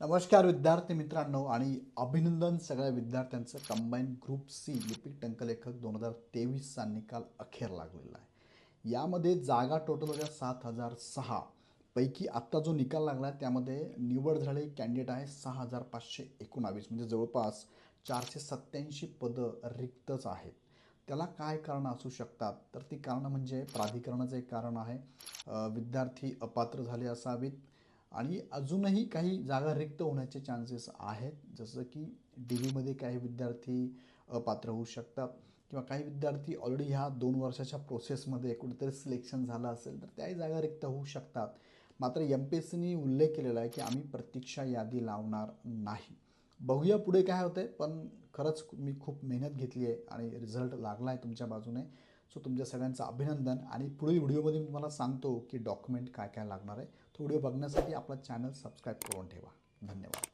नमस्कार विद्यार्थी मित्रांनो आणि अभिनंदन सगळ्या विद्यार्थ्यांचं. कंबाईन ग्रुप सी लिपिक टंकलेखक दोन हजार तेवीसचा निकाल अखेर लागलेला आहे. यामध्ये जागा टोटल होत्या सात हजार सहा. पैकी आत्ता जो निकाल लागला आहे त्यामध्ये निवड झालेली कॅन्डिडेट आहे सहा हजार पाचशे एकोणावीस. म्हणजे जवळपास चारशे सत्त्याऐंशी पदं रिक्तच आहेत. त्याला काय कारणं असू शकतात? तर ती कारणं म्हणजे प्राधिकरणाचं एक कारण आहे. विद्यार्थी अपात्र झाले असावेत. आणि अजूनही काही जागा रिक्त होण्याचे चान्सेस आहेत. जसं की डी व्हीमध्ये काही विद्यार्थी अपात्र होऊ शकतात किंवा काही विद्यार्थी ऑलरेडी ह्या दोन वर्षाच्या प्रोसेसमध्ये कुठेतरी सिलेक्शन झालं असेल तर त्याही जागा रिक्त होऊ शकतात. मात्र एम पी एस सीनी उल्लेख केलेला आहे की आम्ही प्रतीक्षा यादी लावणार नाही. बघूया पुढे काय होते पण खरंच मी खूप मेहनत घेतली आहे आणि रिझल्ट लागला आहे तुमच्या बाजूने. सो तुमच्या सगळ्यांचं अभिनंदन. आणि पुढील व्हिडिओमध्ये मी तुम्हाला सांगतो की डॉक्युमेंट काय काय लागणार आहे. तो व्हिडिओ बघण्यासाठी आपला चॅनल सबस्क्राईब करून ठेवा. धन्यवाद.